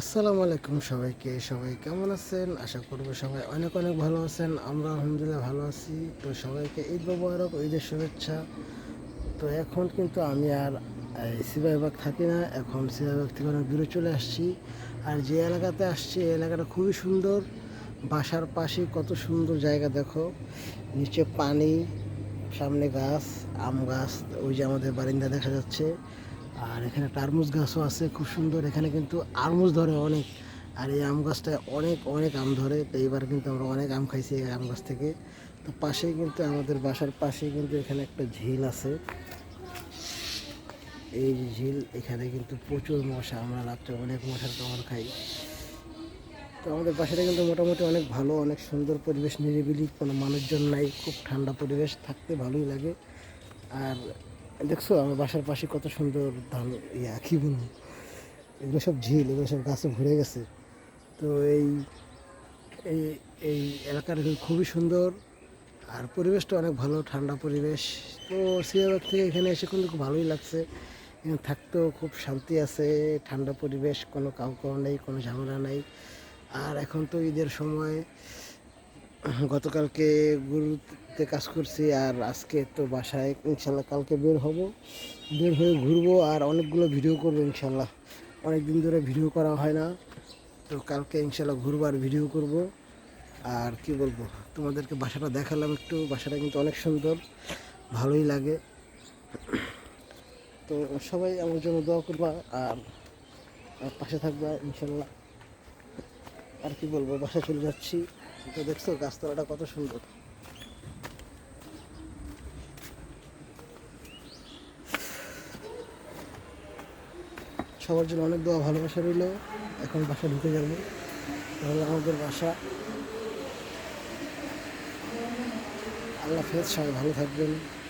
আসসালামু আলাইকুম সবাইকে। সবাই কেমন আছেন? আশা করব সবাই অনেক অনেক ভালো আছেন। আমরা আলহামদুলিল্লাহ ভালো আছি। তো সবাইকে ঈদ মোবারক, ঈদের শুভেচ্ছা। তো এখন কিন্তু আমি আর সিবাইবাগ থাকি না। এখন সিবাইবাগ থেকে অনেক দূরে চলে আসছি। আর যে এলাকাতে আসছি, এই এলাকাটা খুবই সুন্দর। বাসার পাশে কত সুন্দর জায়গা দেখো। নিচে পানি, সামনে গাছ, আম গাছ, ওই যে আমাদের বারিন্দা দেখা যাচ্ছে। আর এখানে টারমুজ গাছও আছে, খুব সুন্দর। এখানে কিন্তু আরমুজ ধরে অনেক। আর এই আম গাছটায় অনেক অনেক আম ধরে। তো এইবার কিন্তু আমরা অনেক আম খাইছি এই আম গাছ থেকে। তো পাশেই কিন্তু আমাদের বাসার পাশেই কিন্তু এখানে একটা ঝিল আছে। এই যে ঝিল এখানে কিন্তু প্রচুর মশা। আমরা রাত্রে অনেক মশার কামড় খাই। তো আমাদের বাসাটা কিন্তু মোটামুটি অনেক ভালো, অনেক সুন্দর পরিবেশ, নিরিবিলি, কোনো মানুষজন নাই, খুব ঠান্ডা পরিবেশ, থাকতে ভালোই লাগে। আর দেখছ, আমার বাসার পাশে কত সুন্দর ধান, ইয়া, কী বলব? এগুলো সব ঝিল, এগুলো সব গাছে ভরে গেছে। তো এই এই এই এলাকাটা খুবই সুন্দর। আর পরিবেশটা অনেক ভালো, ঠান্ডা পরিবেশ। তো সিয়াবাগ থেকে এখানে এসে কিন্তু খুব ভালোই লাগছে। থাকতেও খুব শান্তি আছে, ঠান্ডা পরিবেশ, কোনো কাউ কাউ নেই, কোনো ঝামেলা নেই। আর এখন তো ঈদের সময়, গতকালকে গুরুতে কাজ করছি আর আজকে তো বাসায় ইনশাল্লাহ কালকে বের হব। বের হয়ে ঘুরবো আর অনেকগুলো ভিডিও করব ইনশাল্লাহ। অনেক দিন ধরে ভিডিও করা হয় না, তো কালকে ইনশাল্লাহ ঘুরবো আর ভিডিও করব। আর কি বলব, তোমাদেরকে বাসাটা দেখালাম একটু, বাসাটা কিন্তু অনেক সুন্দর, ভালোই লাগে। তো সবাই আমার জন্য দোয়া করবা আর পাশে থাকবা ইনশাল্লাহ। আর কি বলব বাসা চলে যাচ্ছি। তো দেখছ, গাছতলাটা কত সুন্দর। সবার জন্য অনেক দোয়া, ভালোবাসা রইল। এখন বাসা ঢুকে যাব। তাহলে আমাদের বাসা। আল্লাহ ফেজ সবাই ভালো থাকবেন।